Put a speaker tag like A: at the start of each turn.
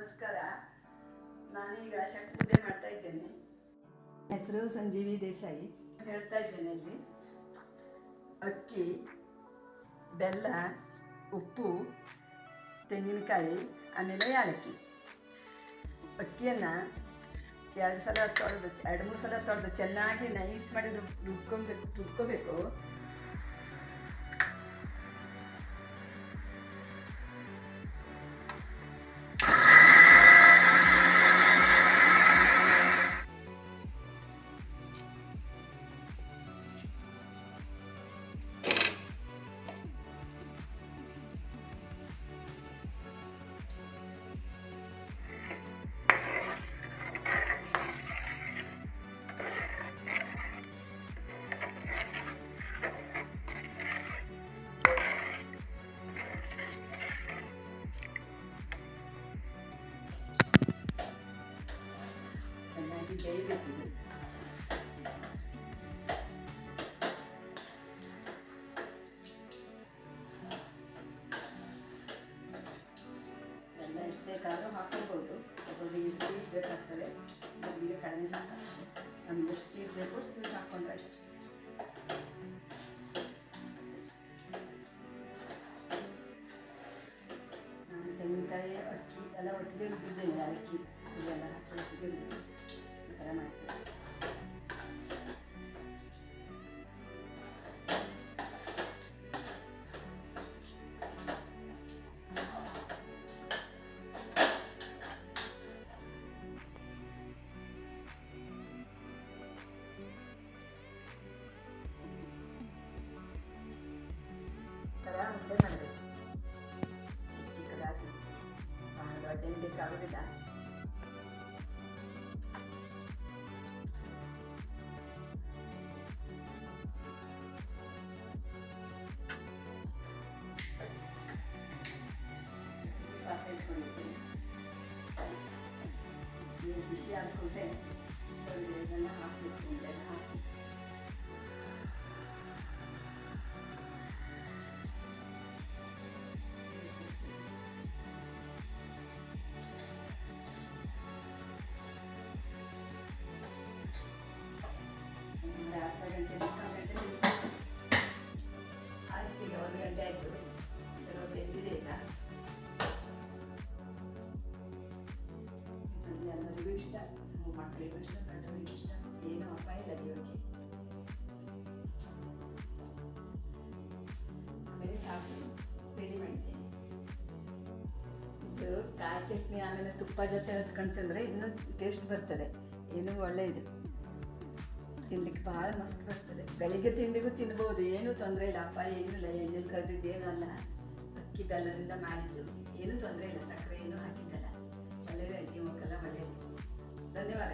A: ನಮಸ್ಕಾರ. ನಾನೀಗ ಶಕ್ತಿ ಪೂಜೆ ಮಾಡ್ತಾ ಇದ್ದೇನೆ. ಹೆಸರು ಸಂಜೀವಿ ದೇಸಾಯಿ. ಹೇಳ್ತಾ ಇದ್ದೇನೆ ಇಲ್ಲಿ. ಅಕ್ಕಿ ಬೆಲ್ಲ ಉಪ್ಪು ತೆಂಗಿನಕಾಯಿ ಆಮೇಲೆ ಯಾಲಕ್ಕಿ. ಅಕ್ಕಿಯನ್ನು ಎರಡು ಸಲ ತೊಳೆದು ಎರಡು ಮೂರು ಸಲ ತೊಳೆದು ಚೆನ್ನಾಗಿ ನೈಸ್ ಮಾಡಿ ರುಬ್ ರುಬ್ಕೊಬೇಕು ರುಬ್ಕೋಬೇಕು. ಚೆನ್ನಾಗಿ ಬೇಯಬೇಕಿದೆ ಎಲ್ಲ ಎಷ್ಟು ಬೇಕಾದ್ರೂ ಹಾಕೋಬೋದು ಒಬ್ಬೊಬ್ಬರಿಗೆ ಸ್ವೀಟ್ ಬೇಕಾಗ್ತದೆ ಒಬ್ಬರಿಗೆ ಕಡಿಮೆ ಸಾಕಾಗ್ತದೆ ನಮಗೆ ಸ್ವೀಟ್ ಬೇಕು ಸ್ವೀಟ್ ಹಾಕ್ಕೊಂಡ್ರೆ ಆಯ್ತು. ನಾನು ತೆಂಗಿನಕಾಯಿ ಅಕ್ಕಿ ಎಲ್ಲ ಒಟ್ಟಿಗೆ ರುಬ್ಬಿದ್ದೇನೆ ಅಕ್ಕಿ ಇದೆಲ್ಲ ಹಾಕಿ ಒಟ್ಟಿಗೆ ರುಬ್ಬಿದ್ದು ಈ ಥರ ಮಾಡ್ತೇನೆ ಈ ಥರ ಉಂಡೆ ಮಾಡಬೇಕು ಚಿಕ್ಕ ಚಿಕ್ಕದಾಗಿ ಭಾಳ ದೊಡ್ಡ ಬೇಕಾಗೋದಿಲ್ಲ ಪಾತ್ರೆ ಇಟ್ಕೊಂಡಿದ್ದೀನಿ ನೀರು ಬಿಸಿ ಹಾಕ್ಕೊಂಡ್ರೆ ಇದನ್ನ ಹಾಕಬೇಕು ಉಂಡೆನ ಹಾಕಿ ಇಷ್ಟ ಮಕ್ಕಳಿಗೂ ಇಷ್ಟ ದೊಡ್ಡವರಿಗೂ ಇಷ್ಟ ಏನೂ ಅಪಾಯ ಇಲ್ಲ ಜೀವಕ್ಕೆ ಆಮೇಲೆ ಕಾಫಿ ರೆಡಿ ಮಾಡಿದ್ದೇನೆ ಇದು ಕಾಯಿ ಚಟ್ನಿ ಆಮೇಲೆ ತುಪ್ಪ ಜೊತೆ ಹತ್ಕೊಂಡು ತಿಂದರೆ ಇನ್ನೂ ಟೇಸ್ಟ್ ಬರ್ತದೆ. ಇನ್ನೂ ಒಳ್ಳೆ ಇದು ತಿನ್ಲಿಕ್ಕೆ ಭಾಳ ಮಸ್ತ್ ಬರ್ತದೆ. ಬೆಳಿಗ್ಗೆ ತಿಂಡಿಗೂ ತಿನ್ಬೋದು ಏನೂ ತೊಂದರೆ ಇಲ್ಲ. ಅಪಾಯ ಏನೂ ಇಲ್ಲ, ಎಣ್ಣೆಲಿ ಕರೆದಿದ್ದು ಏನಲ್ಲ ಅಕ್ಕಿ ಬೆಲ್ಲದಿಂದ ಮಾಡಿದ್ದು. ಏನೂ ತೊಂದರೆ ಇಲ್ಲ. ಸಕ್ಕರೆ ಏನೂ ಹಾಕಿದ್ದಲ್ಲ. ಒಳ್ಳೆಯದೇ ಜೀವಕ್ಕೆಲ್ಲ ಒಳ್ಳೆಯದು धन्यवाद